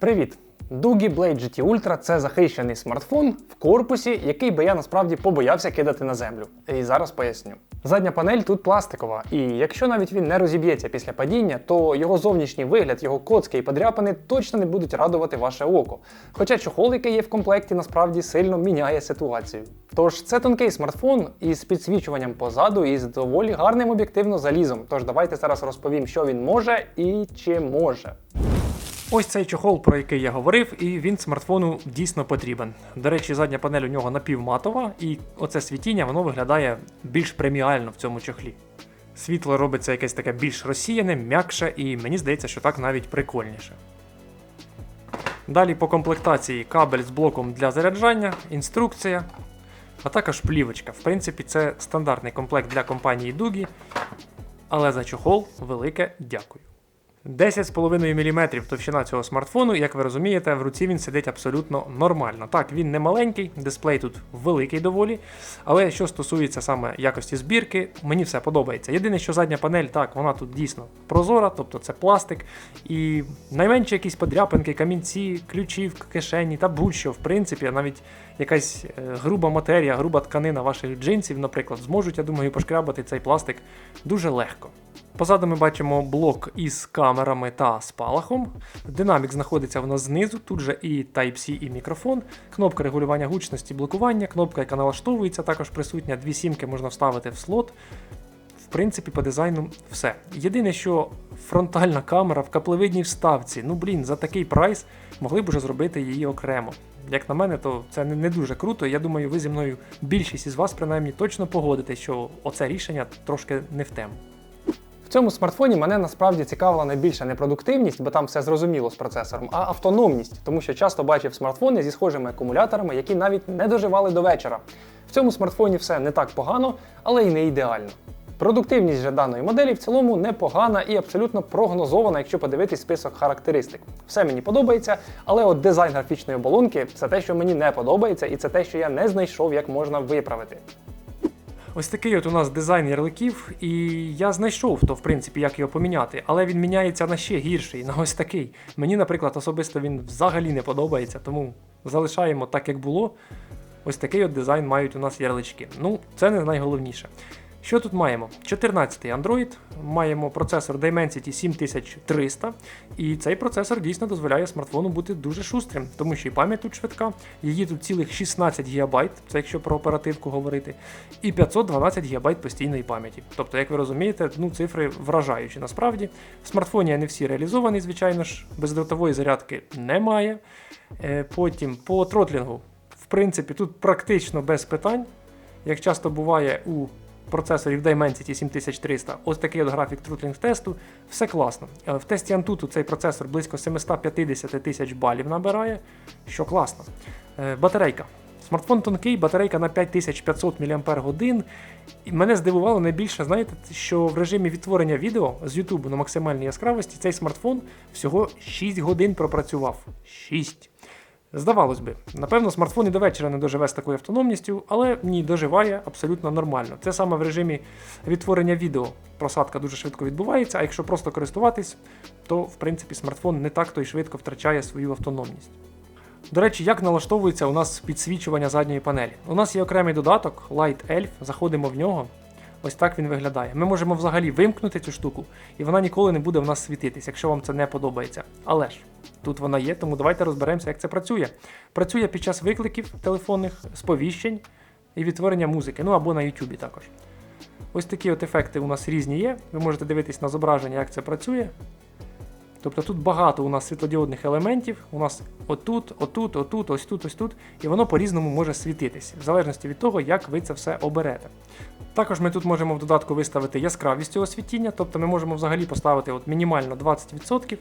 Привіт! Doogie Blade GT Ultra це захищений смартфон в корпусі, який би я насправді побоявся кидати на землю. І зараз поясню. Задня панель тут пластикова, і якщо навіть він не розіб'ється після падіння, то його зовнішній вигляд, його коцки і подряпини точно не будуть радувати ваше око. Хоча чохол, який є в комплекті, насправді сильно міняє ситуацію. Тож це тонкий смартфон із підсвічуванням позаду і з доволі гарним об'єктивно залізом. Тож давайте зараз розповім, що він може і чи може. Ось цей чохол, про який я говорив, і він смартфону дійсно потрібен. До речі, задня панель у нього напівматова, і оце світіння воно виглядає більш преміально в цьому чохлі. Світло робиться якесь таке більш розсіяне, м'якше, і мені здається, що так навіть прикольніше. Далі по комплектації кабель з блоком для заряджання, інструкція, а також плівочка. В принципі, це стандартний комплект для компанії Дугі, але за чохол велике дякую. 10,5 мм товщина цього смартфону, як ви розумієте, в руці він сидить абсолютно нормально. Так, він не маленький, дисплей тут великий доволі. Але що стосується саме якості збірки, мені все подобається. Єдине, що задня панель, так, вона тут дійсно прозора, тобто це пластик. І найменші якісь подряпинки, камінці, ключі в кишені та будь-що, в принципі, навіть якась е, груба матерія, груба тканина ваших джинсів, наприклад, зможуть, я думаю, пошкрябати цей пластик дуже легко. Позаду ми бачимо блок із камерами та спалахом. Динамік знаходиться в нас знизу, тут же і Type-C, і мікрофон, кнопка регулювання гучності, блокування, кнопка, яка налаштовується, також присутня. Дві сімки можна вставити в слот. В принципі, по дизайну все. Єдине, що фронтальна камера в каплевидній вставці. Ну блін, за такий прайс могли б уже зробити її окремо. Як на мене, то це не дуже круто. Я думаю, ви зі мною більшість із вас принаймні точно погодитесь, що оце рішення трошки не в тему. В цьому смартфоні мене насправді цікавила найбільша не продуктивність, бо там все зрозуміло з процесором, а автономність, тому що часто бачив смартфони зі схожими акумуляторами, які навіть не доживали до вечора. В цьому смартфоні все не так погано, але й не ідеально. Продуктивність же даної моделі в цілому непогана і абсолютно прогнозована, якщо подивитись список характеристик. Все мені подобається, але от дизайн графічної оболонки це те, що мені не подобається, і це те, що я не знайшов, як можна виправити. Ось такий от у нас дизайн ярликів, і я знайшов то, в принципі, як його поміняти, але він міняється на ще гірший, на ось такий. Мені, наприклад, особисто він взагалі не подобається, тому залишаємо так, як було. Ось такий от дизайн мають у нас ярлички. Ну, це не найголовніше. Що тут маємо? 14-й Android, маємо процесор Dimensity 7300, і цей процесор дійсно дозволяє смартфону бути дуже шустрим, тому що і пам'ять тут швидка, її тут цілих 16 ГБ, це якщо про оперативку говорити, і 512 ГБ постійної пам'яті. Тобто, як ви розумієте, ну цифри вражаючі насправді. В смартфоні не всі реалізовані, звичайно ж, бездротової зарядки немає. Е, потім по тротлінгу, в принципі, тут практично без питань. Як часто буває у процесорів Dimensity 7300, ось такий от графік трутлінг тесту, все класно. Е, В тесті Antutu цей процесор близько 750 тисяч балів набирає, що класно. Е, Батарейка. Смартфон тонкий, батарейка на 5500 мАч. І мене здивувало найбільше, знаєте, що в режимі відтворення відео з YouTube на максимальній яскравості цей смартфон всього 6 годин пропрацював. 6. Здавалось би, напевно, смартфон і до вечора не доживе з такою автономністю, але ні, доживає абсолютно нормально. Це саме в режимі відтворення відео. Просадка дуже швидко відбувається, а якщо просто користуватись, то в принципі смартфон не так то й швидко втрачає свою автономність. До речі, як налаштовується у нас підсвічування задньої панелі? У нас є окремий додаток Light Elf, заходимо в нього. Ось так він виглядає. Ми можемо взагалі вимкнути цю штуку, і вона ніколи не буде в нас світитись, якщо вам це не подобається. Але ж тут вона є, тому давайте розберемося, як це працює. Працює під час викликів телефонних, сповіщень і відтворення музики, ну або на YouTube також. Ось такі от ефекти у нас різні є. Ви можете дивитись на зображення, як це працює. Тобто тут багато у нас світлодіодних елементів. У нас отут, отут, отут, ось тут, ось тут, і воно по-різному може світитися, в залежності від того, як ви це все оберете. Також ми тут можемо в додатку виставити яскравість цього світіння, тобто ми можемо взагалі поставити от мінімально 20%,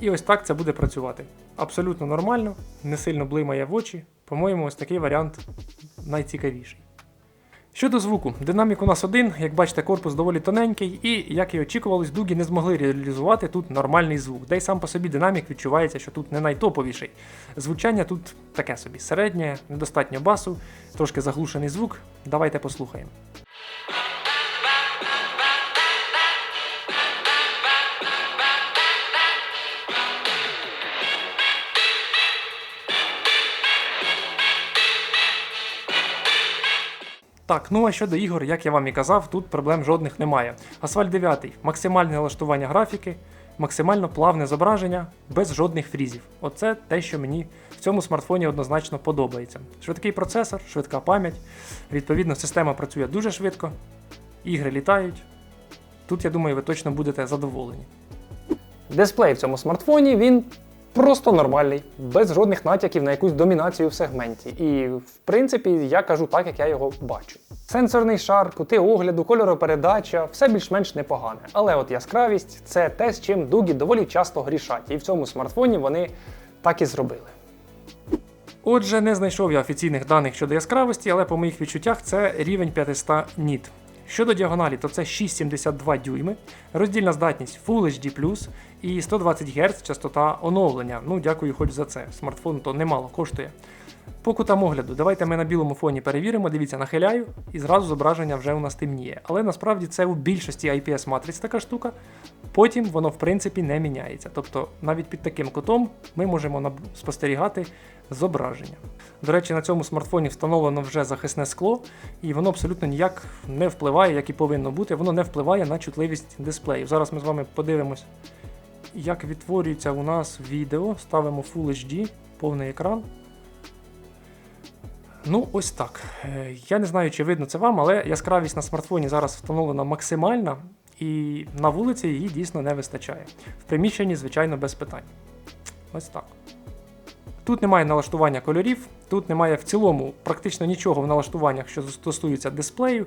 і ось так це буде працювати. Абсолютно нормально, не сильно блимає в очі. По-моєму, ось такий варіант найцікавіший. Щодо звуку, динамік у нас один, як бачите, корпус доволі тоненький, і, як і очікувалось, дуги не змогли реалізувати тут нормальний звук. Де й сам по собі динамік відчувається, що тут не найтоповіший. Звучання тут таке собі середнє, недостатньо басу, трошки заглушений звук. Давайте послухаємо. Так, ну а щодо ігор, як я вам і казав, тут проблем жодних немає. Асфальт 9 максимальне налаштування графіки, максимально плавне зображення, без жодних фрізів. Оце те, що мені в цьому смартфоні однозначно подобається. Швидкий процесор, швидка пам'ять. Відповідно, система працює дуже швидко, ігри літають. Тут, я думаю, ви точно будете задоволені. Дисплей в цьому смартфоні він просто нормальний, без жодних натяків на якусь домінацію в сегменті. І в принципі я кажу так, як я його бачу. Сенсорний шар, кути огляду, кольоропередача все більш-менш непогане. Але от яскравість це те, з чим дугі доволі часто грішать. І в цьому смартфоні вони так і зробили. Отже, не знайшов я офіційних даних щодо яскравості, але по моїх відчуттях це рівень 500 ніт. Щодо діагоналі, то це 6,72 дюйми, роздільна здатність Full HD+, і 120 Гц частота оновлення. Ну, дякую хоч за це. Смартфон то немало коштує. По кутам огляду, давайте ми на білому фоні перевіримо. Дивіться, нахиляю, і зразу зображення вже у нас темніє. Але насправді це у більшості IPS матриць така штука. Потім воно в принципі не міняється. Тобто навіть під таким кутом ми можемо спостерігати зображення. До речі, на цьому смартфоні встановлено вже захисне скло, і воно абсолютно ніяк не впливає, як і повинно бути. Воно не впливає на чутливість дисплею. Зараз ми з вами подивимось, як відтворюється у нас відео. Ставимо Full HD, повний екран. Ну, ось так. Е, Я не знаю, чи видно це вам, але яскравість на смартфоні зараз встановлена максимальна, і на вулиці її дійсно не вистачає. В приміщенні, звичайно, без питань. Ось так. Тут немає налаштування кольорів, тут немає в цілому практично нічого в налаштуваннях, що стосується дисплею.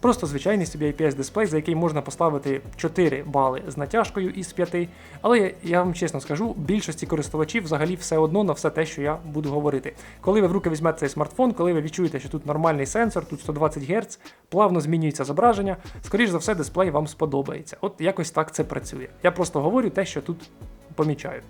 Просто звичайний собі IPS дисплей, за який можна поставити 4 бали з натяжкою із 5. Але я, я вам чесно скажу, більшості користувачів взагалі все одно на все те, що я буду говорити. Коли ви в руки візьмете цей смартфон, коли ви відчуєте, що тут нормальний сенсор, тут 120 Гц, плавно змінюється зображення, скоріш за все, дисплей вам сподобається. От якось так це працює. Я просто говорю те, що тут помічаю.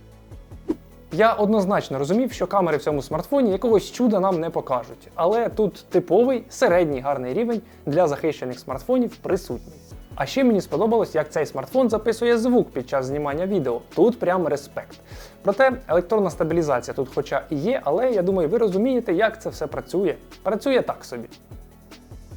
Я однозначно розумів, що камери в цьому смартфоні якогось чуда нам не покажуть, але тут типовий середній гарний рівень для захищених смартфонів присутній. А ще мені сподобалось, як цей смартфон записує звук під час знімання відео. Тут прям респект. Проте електронна стабілізація тут, хоча і є, але я думаю, ви розумієте, як це все працює. Працює так собі.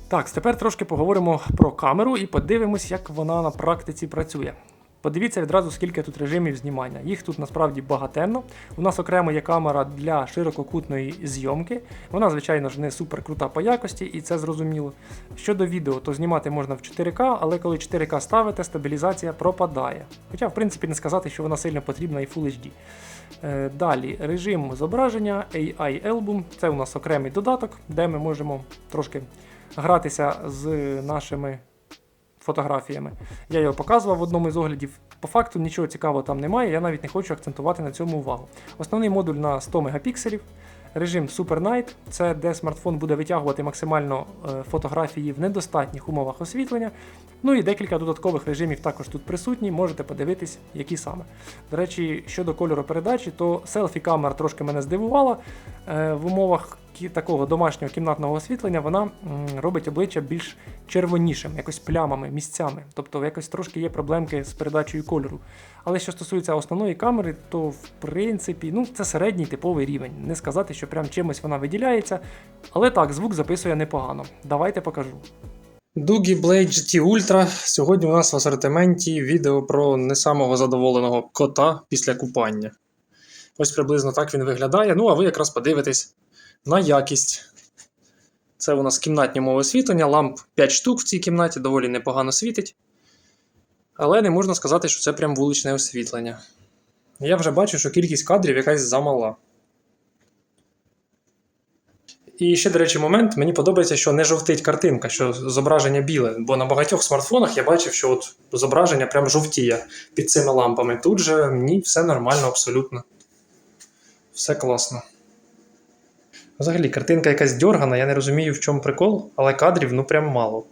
Так, тепер трошки поговоримо про камеру і подивимось, як вона на практиці працює. Подивіться відразу, скільки тут режимів знімання. Їх тут насправді багатенно. У нас окремо є камера для ширококутної зйомки. Вона, звичайно ж, не супер крута по якості, і це зрозуміло. Щодо відео, то знімати можна в 4К, але коли 4К ставите, стабілізація пропадає. Хоча, в принципі, не сказати, що вона сильно потрібна і Full HD. Е, Далі режим зображення AI Album. Це у нас окремий додаток, де ми можемо трошки гратися з нашими фотографіями. Я його показував в одному із оглядів. По факту нічого цікавого там немає, я навіть не хочу акцентувати на цьому увагу. Основний модуль на 100 мегапікселів. Режим Super Night – це де смартфон буде витягувати максимально е, фотографії в недостатніх умовах освітлення. Ну і декілька додаткових режимів також тут присутні, можете подивитись, які саме. До речі, щодо кольору передачі, то селфі-камера трошки мене здивувала. Е, В умовах такого домашнього кімнатного освітлення вона робить обличчя більш червонішим, якось плямами, місцями. Тобто якось трошки є проблемки з передачею кольору. Але що стосується основної камери, то в принципі ну, це середній типовий рівень. Не сказати, що прям чимось вона виділяється. Але так, звук записує непогано. Давайте покажу. Doogie Blade GT Ultra. Сьогодні у нас в асортименті відео про не самого задоволеного кота після купання. Ось приблизно так він виглядає. Ну, а ви якраз подивитесь на якість. Це у нас кімнатні умови освітлення, ламп 5 штук в цій кімнаті, доволі непогано світить. Але не можна сказати, що це прям вуличне освітлення. Я вже бачу, що кількість кадрів якась замала. І ще, до речі, момент, мені подобається, що не жовтить картинка, що зображення біле. Бо на багатьох смартфонах я бачив, що от зображення прям жовтіє під цими лампами. Тут же ні, все нормально, абсолютно. Все класно. Взагалі, картинка якась дьоргана, я не розумію, в чому прикол, але кадрів ну прям мало.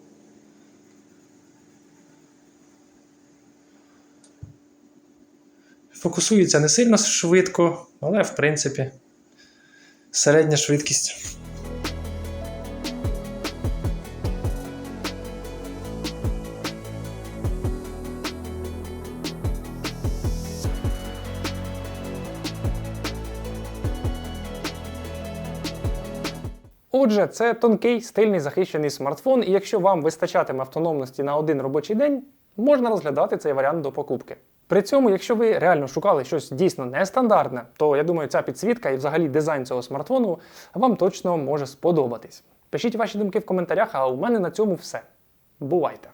Фокусується не сильно швидко, але в принципі середня швидкість. Отже, це тонкий, стильний захищений смартфон, і якщо вам вистачатиме автономності на один робочий день, можна розглядати цей варіант до покупки. При цьому, якщо ви реально шукали щось дійсно нестандартне, то я думаю, ця підсвітка і взагалі дизайн цього смартфону вам точно може сподобатись. Пишіть ваші думки в коментарях, а у мене на цьому все. Бувайте!